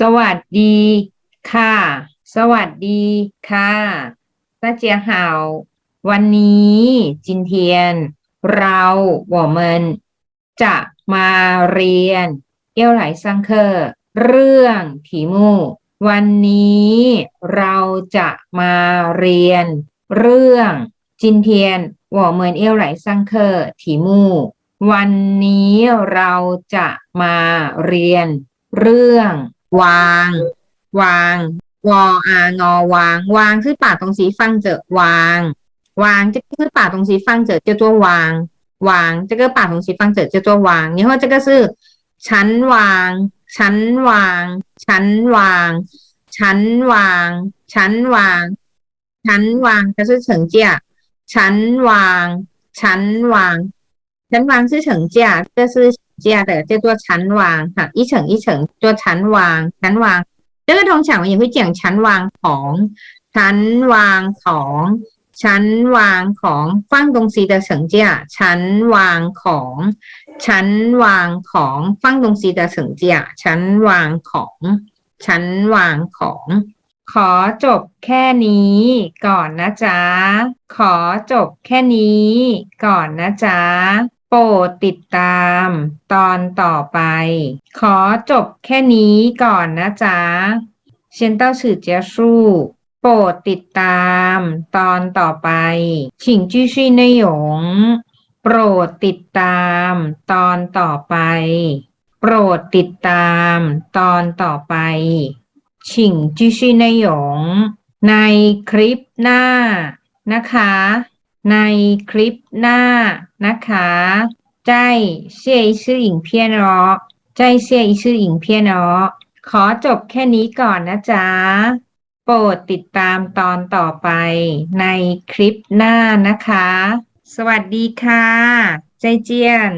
สวัสดีค่ะ สวัสดีค่ะตาเจ้大หาววันนี้จินเทียน เราหัวมันจะมาเรียนเอี่ยวไหลซังเคอร์เรื่องถีมูวันนี้เราจะมาเรียน เรื่องจินเทียนหัวเมินเอี่ยวไหลซังเคอร์ถีมูวันนี้เราจะมาเรียน เรื่อง วาง วางวออานอวาง วางคือปากตรงสีฟังเจอวาง วางจะคือปากตรงสีฟังเจอเจ้าตัววาง วางจะก็ปากตรงสีฟังเจอเจ้าตัววางนี่เพาจะก็คือชั้นวาง ชั้นวาง ชั้นวาง ชั้นวาง ชั้นวาง ชั้นวางก็คือเฉิงเจียชั้นวาง ชั้นวาง ชั้นวางชื่อเฉิงเจียก็คือ เจียแต่เจ้าตัวชั้นวางค่ะอีเฉิงอีเฉิงตัวชั้นวางชั้นวางเจ้ากระทงฉางอย่างพี่เจียงชั้นวางของชั้นวางของชั้นวางของฟังตรงซีเตอเฉิงเจียชั้นวางของชั้นวางของฟังตรงซีเตอเฉิงเจียชั้นวางของชั้นวางของขอจบแค่นี้ก่อนนะจ๊ะ ขอจบแค่นี้ก่อนนะจ๊ะ โปรดติดตาม ตอนต่อไป ขอจบแค่นี้ก่อนนะจ๊ะ先到此结束โปรดติดตาม ตอนต่อไป请继续内容โปรดติดตาม ตอนต่อไป โปรดติดตาม ตอนต่อไป 请继续内容ในคลิปหน้านะคะ ในคลิปหน้านะคะใจเชี่ยชื่อหญิงเพียนรอใจเชี่ยชื่อหญิงเพียนรอขอจบแค่นี้ก่อนนะจ๊ะ โปรดติดตามตอนต่อไปในคลิปหน้านะคะ สวัสดีค่ะ ใจเจียน